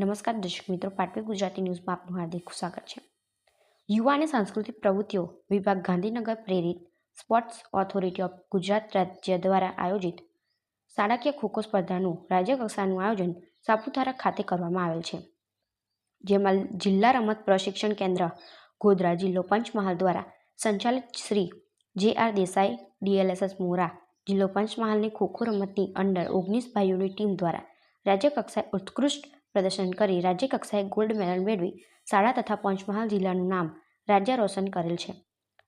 નમસ્કાર દર્શક મિત્રો, પાટવી ગુજરાતી ન્યૂઝમાં આપનું હાર્દિક સ્વાગત છે. યુવા અને સાંસ્કૃતિક પ્રવૃત્તિઓ વિભાગ ગાંધીનગર પ્રેરિત સ્પોર્ટ્સ ઓથોરિટી ઓફ ગુજરાત રાજ્ય દ્વારા આયોજિત શાળાકીય ખોખો સ્પર્ધાનું રાજ્યકક્ષાનું આયોજન સાપુતારા ખાતે કરવામાં આવેલ છે. જેમાં જિલ્લા રમત પ્રશિક્ષણ કેન્દ્ર ગોધરા જિલ્લો પંચમહાલ દ્વારા સંચાલિત Shri J R Desai, DLSS મોરા, જિલ્લો પંચમહાલની ખોખો રમતની અંડર ઓગણીસ ભાઈઓની ટીમ દ્વારા રાજ્યકક્ષાએ ઉત્કૃષ્ટ પ્રદર્શન કરી રાજ્યકક્ષાએ ગોલ્ડ મેડલ મેળવી શાળા તથા પંચમહાલ જિલ્લાનું નામ રાજ્ય રોશન કરેલ છે.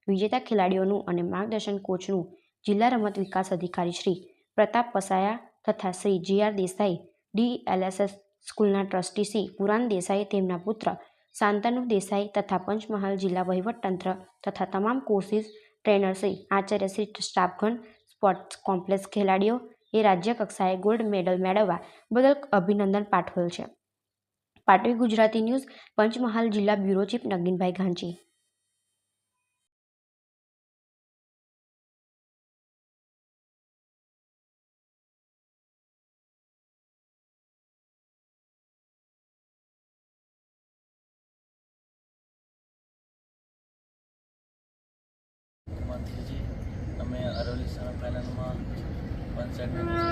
વિજેતા ખેલાડીઓનું અને માર્ગદર્શન કોચનું જિલ્લા રમત વિકાસ અધિકારી શ્રી પ્રતાપ પસાયા તથા Shri J R Desai DLSS સ્કૂલના ટ્રસ્ટી શ્રી પુરાણ દેસાઈ તેમના પુત્ર શાંતનુ દેસાઈ તથા પંચમહાલ જિલ્લા વહીવટતંત્ર તથા તમામ courses trainer Shri Acharya Shri સ્ટાફગણ sports complex ખેલાડીઓ એ રાજ્ય કક્ષાએ ગોલ્ડ મેડલ મેળવવા બદલ અભિનંદન પાઠવેલ છે. પાટવી ગુજરાતી ન્યૂઝ પંચમહાલ જિલ્લા બ્યુરો ચીફ નગીનભાઈ ગાંચી અમે સેમી ફાઇનલમાં વન સાઇડ